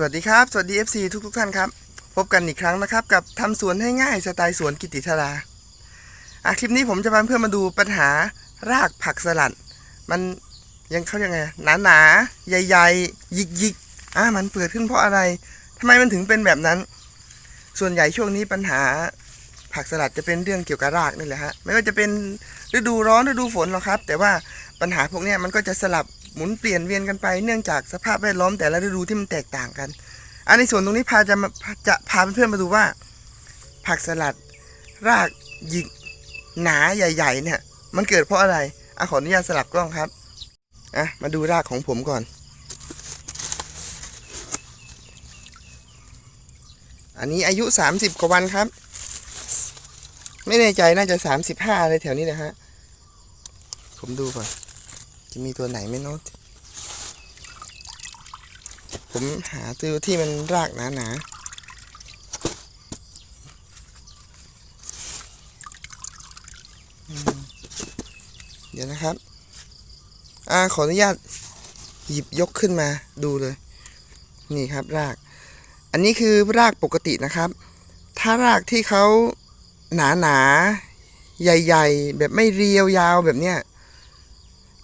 สวัสดีครับ สวัสดี FC ทุกทุกท่านครับ พบกันอีกครั้งนะครับ กับทำสวนให้ง่ายสไตล์สวนกิติธาราอะคลิปนี้ผมจะพาเพื่อนมาดูปัญหารากผักสลัด มันยังเขายังไง หนาหนาๆใหญ่ๆยิกหยิกอะมันเปิดขึ้นเพราะอะไรทำไมมันถึงเป็นแบบนั้น ส่วนใหญ่ช่วงนี้ปัญหาผักสลัดจะเป็นเรื่องเกี่ยวกับรากนี่แหละฮะไม่ว่าจะเป็นฤดูร้อนฤดูฝนหรอกครับ แต่ว่าปัญหาพวกนี้มันก็จะสลับ หมุนเปลี่ยนเวียนกันไปเนื่องจากสภาพแวดล้อมแต่ละฤดูที่มันแตกต่างกัน อันในส่วนตรงนี้พาจะมาจะพาเพื่อนๆมาดูว่า ผักสลัด รากหยิกหนาใหญ่ ๆ เนี่ย มันเกิดเพราะอะไรอะขออนุญาตสลับกล้องครับอะมาดูรากของผมก่อน อันนี้อายุ 30 กว่าวันครับ ไม่แน่ใจน่าจะ 35อะไรแถวนี้นะฮะ ผมดูก่อน จะมีตัวไหนไหมเนาะ ผมหาตัวที่มันรากหนาๆอืมเดี๋ยวนะครับ อ่าขออนุญาตหยิบยกขึ้นมาดูเลย นี่ครับราก อันนี้คือรากปกตินะครับ ถ้ารากที่เขาหนาหนาๆใหญ่ ๆ แบบไม่เรียวยาวแบบเนี้ย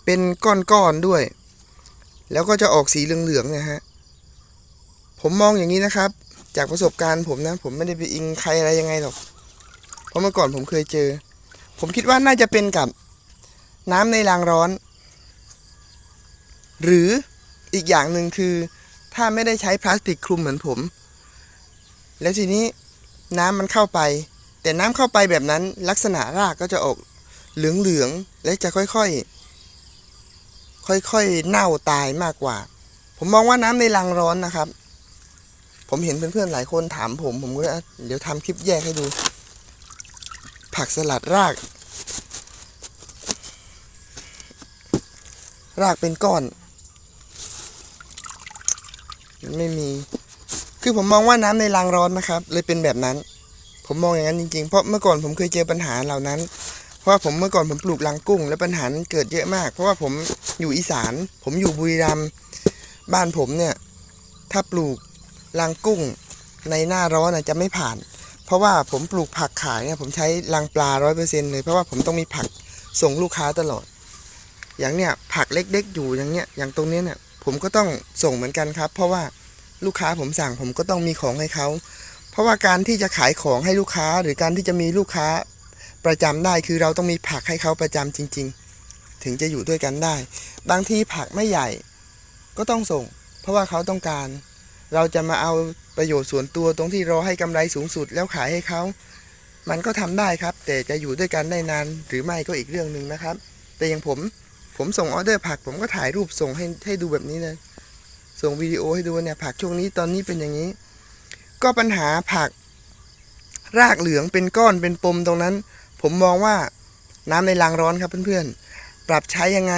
เป็นก้อนๆด้วย แล้วก็จะออกสีเหลืองๆนะฮะ ผมมองอย่างนี้นะครับ จากประสบการณ์ผมนะ ผมไม่ได้ไปอิงใครอะไรยังไงหรอก เพราะเมื่อก่อนผมเคยเจอ ผมคิดว่าน่าจะเป็นกับน้ำในรางร้อน หรืออีกอย่างหนึ่งคือ ถ้าไม่ได้ใช้พลาสติกคลุมเหมือนผม แล้วทีนี้น้ำมันเข้าไป แต่น้ำเข้าไปแบบนั้นลักษณะรากก็จะออกเหลืองๆและจะค่อยๆค่อยๆเน่าตายมากกว่า ผมมองว่าน้ำในรังร้อนนะครับ ผมเห็นเพื่อนๆหลายคนถามผม ผมก็เดี๋ยวทำคลิปแยกให้ดู ผักสลัดราก รากเป็นก้อนมันไม่มี คือผมมองว่าน้ำในรางร้อนนะครับ เลยเป็นแบบนั้น ผมมองอย่างนั้นจริงๆ เพราะเมื่อก่อนผมเคยเจอปัญหาเหล่านั้น เพราะผมเมื่อก่อนผมปลูกรังกุ้ง แล้วปัญหานั้นเกิดเยอะมาก เพราะว่าผมอยู่อีสาน ผมอยู่บุรีรัมย์ บ้านผมเนี่ย ถ้าปลูก รังกุ้งในหน้าร้อนนะจะไม่ผ่าน เพราะว่าผมปลูกผักขายเนี่ยผมใช้รังปลาร้อยเปอร์เซ็นต์เลย เพราะว่าผมต้องมีผักส่งลูกค้าตลอด อย่างเนี้ยผักเล็กๆอยู่อย่างเนี้ยอย่างตรงเนี้ยเนี่ยผมก็ต้องส่งเหมือนกันครับ เพราะว่าลูกค้าผมสั่งผมก็ต้องมีของให้เขาเพราะว่าการที่จะขายของให้ลูกค้า หรือการที่จะมีลูกค้าประจำได้คือเราต้องมีผักให้เขาประจำจริง ๆ ถึงจะอยู่ด้วยกันได้ บางทีผักไม่ใหญ่ก็ต้องส่ง เพราะว่าเขาต้องการ เราจะมาเอาประโยชน์ส่วนตัวตรงที่รอให้กำไรสูงสุดแล้วขายให้เขา มันก็ทำได้ครับ แต่จะอยู่ด้วยกันได้นานหรือไม่ก็อีกเรื่องหนึ่งนะครับ แต่อย่างผมผมส่งออเดอร์ผัก ผมก็ถ่ายรูปส่งให้ให้ดูแบบนี้เลย ส่งวิดีโอให้ดูเนี่ยผักช่วงนี้ตอนนี้เป็นอย่างนี้ ก็ปัญหาผัก รากเหลืองเป็นก้อนเป็นปมตรงนั้น ผมมองว่าน้ำในรางร้อนครับเพื่อนๆ ปรับใช้ยังไง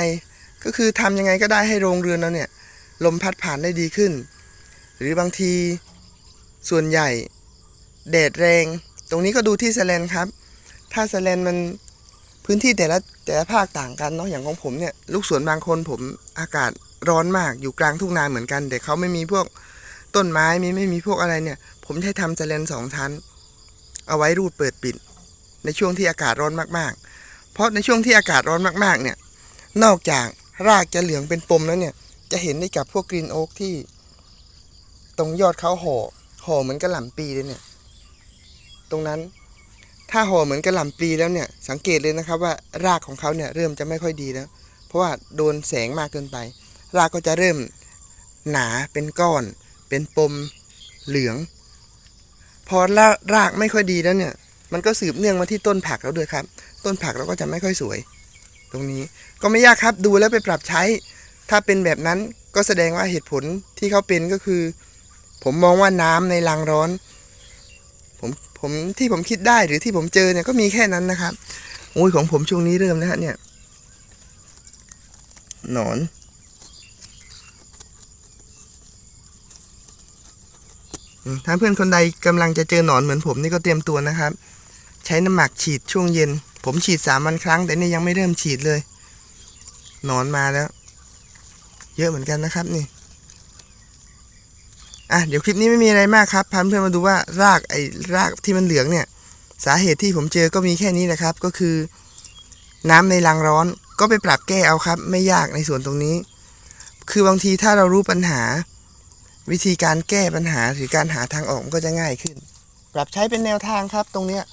ก็คือทำยังไงก็ได้ให้โรงเรือนเราเนี่ย ลมพัดผ่านได้ดีขึ้น หรือบางทีส่วนใหญ่แดดแรง ตรงนี้ก็ดูที่สแลนครับ ถ้าสแลนมันพื้นที่แต่ละแต่ละภาคต่างกันเนาะอย่างของผมเนี่ยลูกสวนบางคนผมอากาศร้อนมากอยู่กลางทุ่งนาเหมือนกัน แต่เขาไม่มีพวกต้นไม้มีไม่มีพวกอะไรเนี่ย ผมใช้ทำสแลนสองชั้น เอาไว้รูดเปิดปิด ในช่วงที่อากาศร้อนมากๆ เพราะในช่วงที่อากาศร้อนมากๆเนี่ยนอกจากรากจะเหลืองเป็นปมแล้วเนี่ยจะเห็นได้กับพวกกรีนโอ๊กที่ ตรงยอดเขาห่อห่อเหมือนกระหล่ำปีเลยเนี่ย ตรงนั้น ถ้าห่อเหมือนกระหล่ำปีแล้วเนี่ย สังเกตเลยนะครับว่ารากของเขาเนี่ยเริ่มจะไม่ค่อยดีแล้ว เพราะว่าโดนแสงมากเกินไป รากก็จะเริ่มหนาเป็นก้อน เป็นปมเหลือง พอรากรากไม่ค่อยดีแล้วเนี่ย มันก็สืบเนื่องมาที่ต้นผักแล้วด้วยครับ ต้นผักเราก็จะไม่ค่อยสวย ตรงนี้ก็ไม่ยากครับดูแล้วไปปรับใช้ ถ้าเป็นแบบนั้นก็แสดงว่าเหตุผลที่เขาเป็นก็คือ ผมมองว่าน้ำในรังร้อน ผมผมที่ผมคิดได้หรือที่ผมเจอเนี่ยก็มีแค่นั้นนะครับโอ้ยของผมช่วงนี้เริ่มนะฮะเนี่ยหนอน ถ้าเพื่อนคนใดกำลังจะเจอหนอนเหมือนผมนี่ก็เตรียมตัวนะครับ ใช้น้ำหมักฉีดช่วงเย็น ผมฉีดสามวันครั้ง แต่นี่ยังไม่เริ่มฉีดเลย หนอนมาแล้ว เยอะเหมือนกันนะครับนี่ อะเดี๋ยวคลิปนี้ไม่มีอะไรมากครับพาเพื่อนมาดูว่ารากไอ้รากที่มันเหลืองเนี่ย สาเหตุที่ผมเจอก็มีแค่นี้แหละครับ ก็คือ น้ำในรังร้อนก็ไปปรับแก้เอาครับ ไม่ยากในส่วนตรงนี้ คือบางทีถ้าเรารู้ปัญหา วิธีการแก้ปัญหาหรือการหาทางออกมันก็จะง่ายขึ้น ปรับใช้เป็นแนวทางครับ ตรงเนี้ย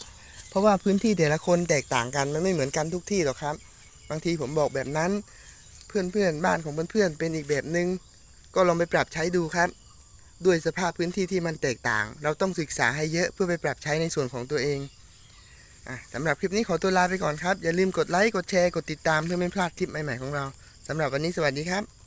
เพราะว่าพื้นที่แต่ละคนแตกต่างกันมันไม่เหมือนกันทุกที่หรอกครับ บางทีผมบอกแบบนั้น เพื่อนๆบ้านของเพื่อนๆเป็นอีกแบบนึง ก็ลองไปปรับใช้ดูครับ ด้วยสภาพพื้นที่ที่มันแตกต่าง เราต้องศึกษาให้เยอะเพื่อไปปรับใช้ในส่วนของตัวเองอสำหรับคลิปนี้ขอตัวลาไปก่อนครับ อย่าลืมกดไลค์ กดแชร์ กดติดตามเพื่อไม่พลาดคลิปใหม่ๆของเราสำหรับวันนี้สวัสดีครับ